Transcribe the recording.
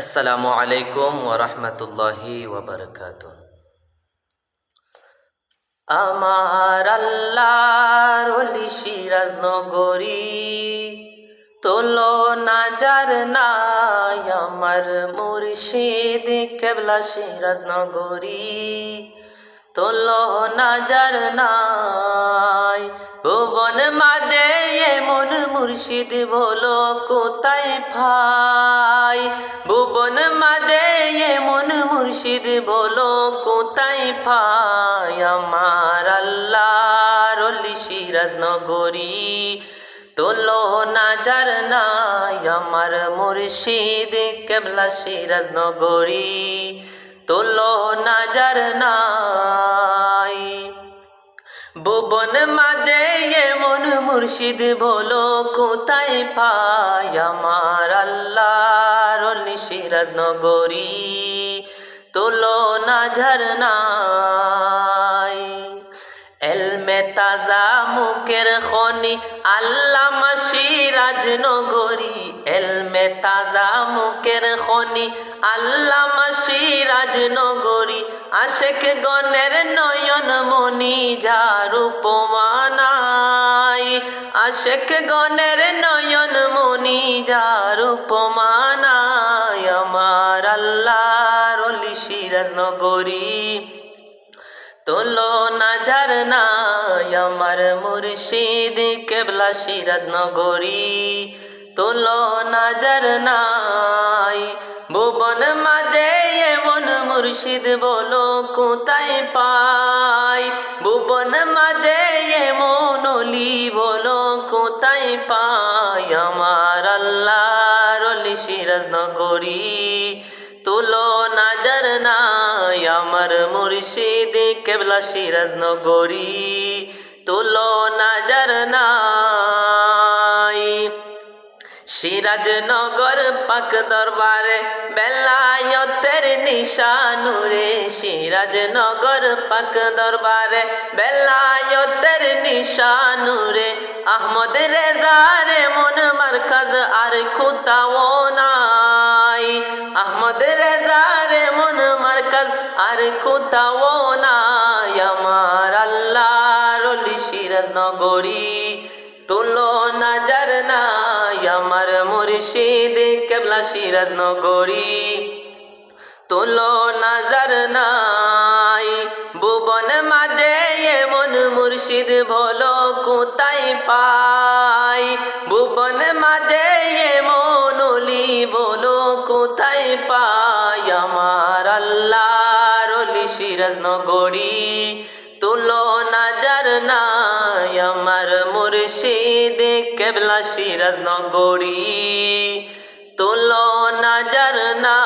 আসসালামু আলাইকুম ওরহমতুল্লাহি ওবরকাত আমার আল্লাহর সিরাজ নগরী তোলো না যার নাই আমার মুর্শিদ কেবলা সিরাজ নগরী তোলো না যার নাই ভুবন এমন মুর্শিদ বলো, কোথায় ভাই? ভুবন মাঝে এমন মুর্শিদ বলো, কোথায় ভাই? আমার আল্লাহর অলি সিরাজ নগরী তোলো না, যার নাই আমার মুর্শিদ কেবলা সিরাজ নগরী তোলো না, যার নাই ভুবন মাঝে এমন মুর্শিদ বলো, কোথায় পাই আমার আল্লাহর অলি সিরাজ নগরী তোলো না ঝরনাই এলমে তাজা মুখের খনি আল্লামা সিরাজ নগরী এলমে তাজা মুখের খনি আল্লামা সিরাজ নগরী আশেক গণের নয়ন মনি যার উপমানাই আশেক গণের নয়ন মনি যার উপমানাই আমার আল্লাহর অলি সিরাজ নগরী তোলো না ঝরনাই আমার মুর্শিদ কেবলা সিরাজ নগরী তোলো না ঝরনাই ভুবন মাঝে এমন মুর্শিদ বলো কোথায় পাই? ভুবন মাঝে এমন অলি বলো কোথায় পাই? আমার আল্লাহর অলি সিরাজ নগরী তুলো নাজর নাই আমার মুর্শিদ কেবলা সিরাজ নগরী তুলো নাজর নাই সিরাজ নগর পাক দরবারে বেলায়তের নিশানুরে সিরাজ নগর পাক দরবারে বেলায়তের নিশানুরে আহমদ রেজারে মন মারকাজ আর খুতাও নাই। আহমদ রেজারে মন মারকাজ আর খুতাও নাই। আমার আল্লাহর অলি সিরাজ নগরী তুলো নাই আমার মুর্শিদ কেবলা সিরাজ নগরী তুলো নাজার নাই, ভুবন মাঝে এমন মুর্শিদ ভলো কোথায় পাই? ভুবন মাঝে এমন অলি বলো কোথায় পাই? আমার আল্লাহর অলি সিরাজ নগরী তুলো নাজার নাই আমার মুর্শিদ কেবলা সিরাজ নগরী তুলো নাজার না